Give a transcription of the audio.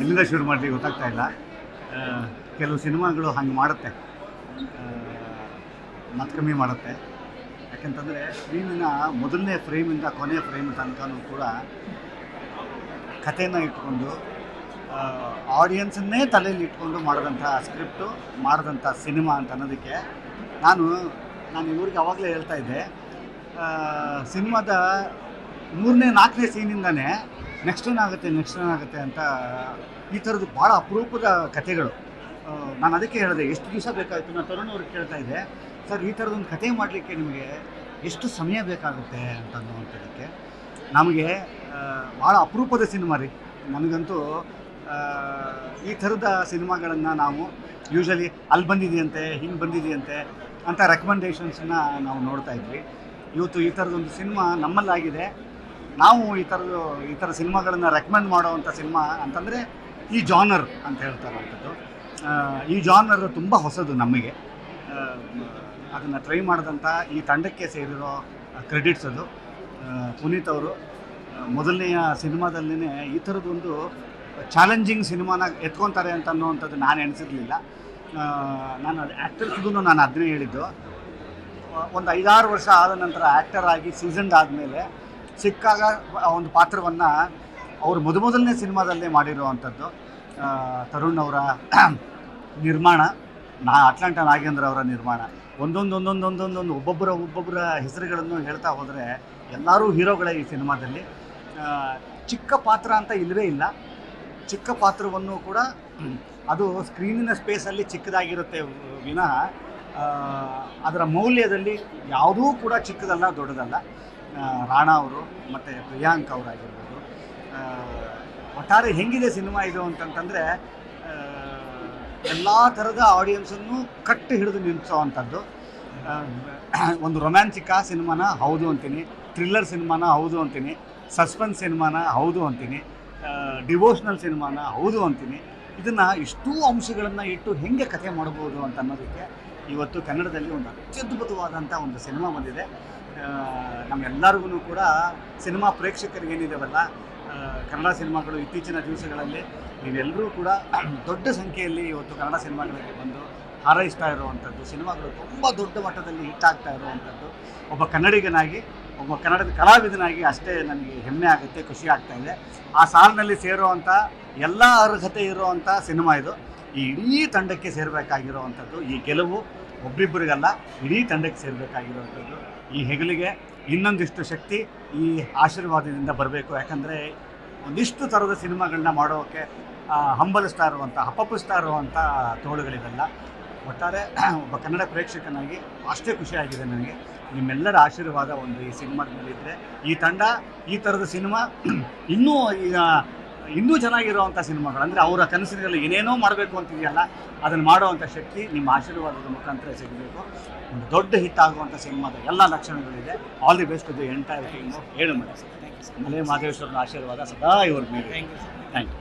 ಎಲ್ಲಿಂದ ಶುರು ಮಾಡಲಿ ಗೊತ್ತಾಗ್ತಾ ಇಲ್ಲ. ಕೆಲವು ಸಿನಿಮಾಗಳು ಹಂಗೆ ಮಾಡುತ್ತೆ. ಮತ್ತೆ ಕಮ್ಮಿ ಮಾಡುತ್ತೆ. ಯಾಕೆಂತಂದರೆ ಸ್ಕ್ರೀನಿನ ಮೊದಲನೇ ಫ್ರೇಮಿಂದ ಕೊನೆಯ ಫ್ರೇಮ್ ತನಕನೂ ಕೂಡ ಕಥೆನ ಇಟ್ಕೊಂಡು ಆಡಿಯನ್ಸನ್ನೇ ತಲೆಯಲ್ಲಿ ಇಟ್ಕೊಂಡು ಮಾಡಿದಂಥ ಸ್ಕ್ರಿಪ್ಟು ಮಾಡಿದಂಥ ಸಿನಿಮಾ ಅಂತ ಅನ್ನೋದಕ್ಕೆ ನಾನು ನಾನು ಇವ್ರಿಗೆ ಅವಾಗಲೇ ಹೇಳ್ತಾ ಇದ್ದೆ. ಸಿನಿಮಾದ ಮೂರನೇ ನಾಲ್ಕನೇ ಸೀನಿಂದನೇ ನೆಕ್ಸ್ಟ್ ಏನಾಗುತ್ತೆ ನೆಕ್ಸ್ಟ್ ಏನಾಗುತ್ತೆ ಅಂತ ಈ ಥರದ್ದು ಭಾಳ ಅಪರೂಪದ ಕಥೆಗಳು. ನಾನು ಅದಕ್ಕೆ ಹೇಳಿದೆ, ಎಷ್ಟು ದಿವಸ ಬೇಕಾಯಿತು ನಾನು ತರುಣ್ ಅವ್ರಿಗೆ ಕೇಳ್ತಾ ಇದ್ದೆ ಸರ್, ಈ ಥರದೊಂದು ಕಥೆ ಮಾಡಲಿಕ್ಕೆ ನಿಮಗೆ ಎಷ್ಟು ಸಮಯ ಬೇಕಾಗುತ್ತೆ ಅಂತ ಅನ್ನುವಂಥದ್ದಕ್ಕೆ ನಮಗೆ ಭಾಳ ಅಪರೂಪದ ಸಿನಿಮಾ ರೀ. ನನಗಂತೂ ಈ ಥರದ ಸಿನಿಮಾಗಳನ್ನು ನಾವು ಯೂಶಲಿ ಅಲ್ಲಿ ಬಂದಿದೆಯಂತೆ, ಹಿಂಗೆ ಬಂದಿದೆಯಂತೆ ಅಂತ ರೆಕಮೆಂಡೇಷನ್ಸನ್ನ ನಾವು ನೋಡ್ತಾ ಇದ್ವಿ. ಇವತ್ತು ಈ ಥರದೊಂದು ಸಿನಿಮಾ ನಮ್ಮಲ್ಲಾಗಿದೆ. ನಾವು ಈ ಥರದ್ದು ಈ ಥರ ಸಿನಿಮಾಗಳನ್ನು ರೆಕಮೆಂಡ್ ಮಾಡೋವಂಥ ಸಿನಿಮಾ ಅಂತಂದರೆ ಈ ಜಾನರ್ ಅಂತ ಹೇಳ್ತಾರಂಥದ್ದು. ಈ ಜಾನರ್ ತುಂಬ ಹೊಸದು ನಮಗೆ. ಅದನ್ನು ಟ್ರೈ ಮಾಡಿದಂಥ ಈ ತಂಡಕ್ಕೆ ಸೇರಿರೋ ಕ್ರೆಡಿಟ್ಸ್ ಅದು. ಪುನೀತ್ ಅವರು ಮೊದಲನೆಯ ಸಿನಿಮಾದಲ್ಲೇ ಈ ಥರದೊಂದು ಚಾಲೆಂಜಿಂಗ್ ಸಿನಿಮಾನ ಎತ್ಕೊತಾರೆ ಅಂತ ಅನ್ನೋವಂಥದ್ದು ನಾನು ಎಣಿಸಿರಲಿಲ್ಲ. ನಾನು ಅದು ಆ್ಯಕ್ಟರ್ಸ್ಗೂ ನಾನು ಅದನ್ನೇ ಹೇಳಿದ್ದು. ಒಂದು ಐದಾರು ವರ್ಷ ಆದ ನಂತರ ಆ್ಯಕ್ಟರ್ ಆಗಿ ಸೀಸನ್ಡ್ ಆದಮೇಲೆ ಸಿಕ್ಕಾಗ ಒಂದು ಪಾತ್ರವನ್ನು ಅವರು ಮೊದಮೊದಲನೇ ಸಿನಿಮಾದಲ್ಲೇ ಮಾಡಿರುವಂಥದ್ದು. ತರುಣ್ ಅವರ ನಿರ್ಮಾಣ, ನಾ ಅಟ್ಲಾಂಟ ನಾಗೇಂದ್ರ ಅವರ ನಿರ್ಮಾಣ. ಒಂದೊಂದು ಒಂದೊಂದು ಒಂದೊಂದೊಂದು ಒಬ್ಬೊಬ್ಬರ ಒಬ್ಬೊಬ್ಬರ ಹೆಸರುಗಳನ್ನು ಹೇಳ್ತಾ ಹೋದರೆ ಎಲ್ಲರೂ ಹೀರೋಗಳೇ ಈ ಸಿನಿಮಾದಲ್ಲಿ. ಚಿಕ್ಕ ಪಾತ್ರ ಅಂತ ಇಲ್ಲವೇ ಇಲ್ಲ. ಚಿಕ್ಕ ಪಾತ್ರವನ್ನು ಕೂಡ ಅದು ಸ್ಕ್ರೀನಿನ ಸ್ಪೇಸಲ್ಲಿ ಚಿಕ್ಕದಾಗಿರುತ್ತೆ ವಿನಃ. ಅದರ ಮೌಲ್ಯದಲ್ಲಿ ಯಾವುದೂ ಕೂಡ ಚಿಕ್ಕದಲ್ಲ, ದೊಡ್ಡದಲ್ಲ. ರಾಣಾ ಅವರು ಮತ್ತು ಪ್ರಿಯಾಂಕ್ ಅವರಾಗಿರ್ಬೋದು. ಒಟ್ಟಾರೆ ಹೆಂಗಿದೆ ಸಿನಿಮಾ ಇದು ಅಂತಂತಂದರೆ ಎಲ್ಲ ಥರದ ಆಡಿಯನ್ಸನ್ನು ಕಟ್ಟು ಹಿಡಿದು ನಿಲ್ಲಿಸೋ ಅಂಥದ್ದು ಒಂದು ರೊಮ್ಯಾನ್ಸಿಕ ಸಿನಿಮಾನ ಹೌದು ಅಂತೀನಿ, ಥ್ರಿಲ್ಲರ್ ಸಿನಿಮಾನ ಹೌದು ಅಂತೀನಿ, ಸಸ್ಪೆನ್ಸ್ ಸಿನಿಮಾನ ಹೌದು ಅಂತೀನಿ ಡಿವೋಷ್ನಲ್ ಸಿನಿಮಾನ ಹೌದು ಅಂತೀನಿ. ಇದನ್ನು ಇಷ್ಟೂ ಅಂಶಗಳನ್ನು ಇಟ್ಟು ಹೆಂಗೆ ಕಥೆ ಮಾಡ್ಬೋದು ಅಂತ ಅನ್ನೋದಕ್ಕೆ ಇವತ್ತು ಕನ್ನಡದಲ್ಲಿ ಒಂದು ಅತ್ಯದ್ಭುತವಾದಂಥ ಒಂದು ಸಿನಿಮಾ ಬಂದಿದೆ. ನಮ್ಮೆಲ್ಲರಿಗೂ ಕೂಡ ಸಿನಿಮಾ ಪ್ರೇಕ್ಷಕರಿಗೆ ಏನಿದಾವಲ್ಲ ಕನ್ನಡ ಸಿನಿಮಾಗಳು ಇತ್ತೀಚಿನ ದಿವಸಗಳಲ್ಲಿ ನೀವೆಲ್ಲರೂ ಕೂಡ ದೊಡ್ಡ ಸಂಖ್ಯೆಯಲ್ಲಿ ಇವತ್ತು ಕನ್ನಡ ಸಿನಿಮಾಗಳಿಗೆ ಬಂದು ಹಾರೈಸ್ತಾ ಇರುವಂಥದ್ದು, ಸಿನಿಮಾಗಳು ತುಂಬ ದೊಡ್ಡ ಮಟ್ಟದಲ್ಲಿ ಹಿಟ್ ಆಗ್ತಾ ಇರುವಂಥದ್ದು. ಒಬ್ಬ ಕನ್ನಡಿಗನಾಗಿ, ಒಬ್ಬ ಕನ್ನಡದ ಕಲಾವಿದನಾಗಿ ಅಷ್ಟೇ ನನಗೆ ಹೆಮ್ಮೆ ಆಗುತ್ತೆ, ಖುಷಿ ಆಗ್ತಾ ಇದೆ. ಆ ಸಾಲಿನಲ್ಲಿ ಸೇರುವಂಥ ಎಲ್ಲ ಅರ್ಹತೆ ಇರುವಂಥ ಸಿನಿಮಾ ಇದು. ಈ ಇಡೀ ತಂಡಕ್ಕೆ ಸೇರಬೇಕಾಗಿರುವಂಥದ್ದು, ಈ ಗೆಲುವು ಒಬ್ರಿಬ್ಬರಿಗಲ್ಲ ಇಡೀ ತಂಡಕ್ಕೆ ಸೇರಬೇಕಾಗಿರುವಂಥದ್ದು ಈ ಹೆಗಲಿಗೆ ಇನ್ನೊಂದಿಷ್ಟು ಶಕ್ತಿ ಈ ಆಶೀರ್ವಾದದಿಂದ ಬರಬೇಕು. ಯಾಕಂದರೆ ಒಂದಿಷ್ಟು ಥರದ ಸಿನಿಮಾಗಳನ್ನ ಮಾಡೋಕ್ಕೆ ಹಂಬಲಿಸ್ತಾ ಇರುವಂಥ ಹಪ್ಪಪ್ಪಿಸ್ತಾ ಇರುವಂಥ ತೋಳುಗಳಿವೆಲ್ಲ. ಒಟ್ಟಾರೆ ಒಬ್ಬ ಕನ್ನಡ ಪ್ರೇಕ್ಷಕನಾಗಿ ಅಷ್ಟೇ ಖುಷಿಯಾಗಿದೆ ನನಗೆ. ನಿಮ್ಮೆಲ್ಲರ ಆಶೀರ್ವಾದ ಒಂದು ಈ ಸಿನಿಮಾದ ಮೇಲಿದ್ದರೆ ಈ ತಂಡ, ಈ ಥರದ ಸಿನಿಮಾ ಇನ್ನೂ ಈಗ ಇನ್ನೂ ಚೆನ್ನಾಗಿರುವಂಥ ಸಿನಿಮಾಗಳು. ಅಂದರೆ ಅವರ ಕನಸಿನಲ್ಲಿ ಏನೇನೋ ಮಾಡಬೇಕು ಅಂತಿದೆಯಲ್ಲ ಅದನ್ನು ಮಾಡುವಂಥ ಶಕ್ತಿ ನಿಮ್ಮ ಆಶೀರ್ವಾದದ ಮುಖಾಂತರ ಸಿಗಬೇಕು. ಒಂದು ದೊಡ್ಡ ಹಿಟ್ ಆಗುವಂಥ ಸಿನಿಮಾದ ಎಲ್ಲ ಲಕ್ಷಣಗಳಿದೆ. All the best the entire team ಹೇಳು ಮಾಡಿ ಮಲೆ ಮಾದೇಶ್ವರನ ಆಶೀರ್ವಾದ ಸದಾ ಇವ್ರ ಮೇಲೆ. Thank you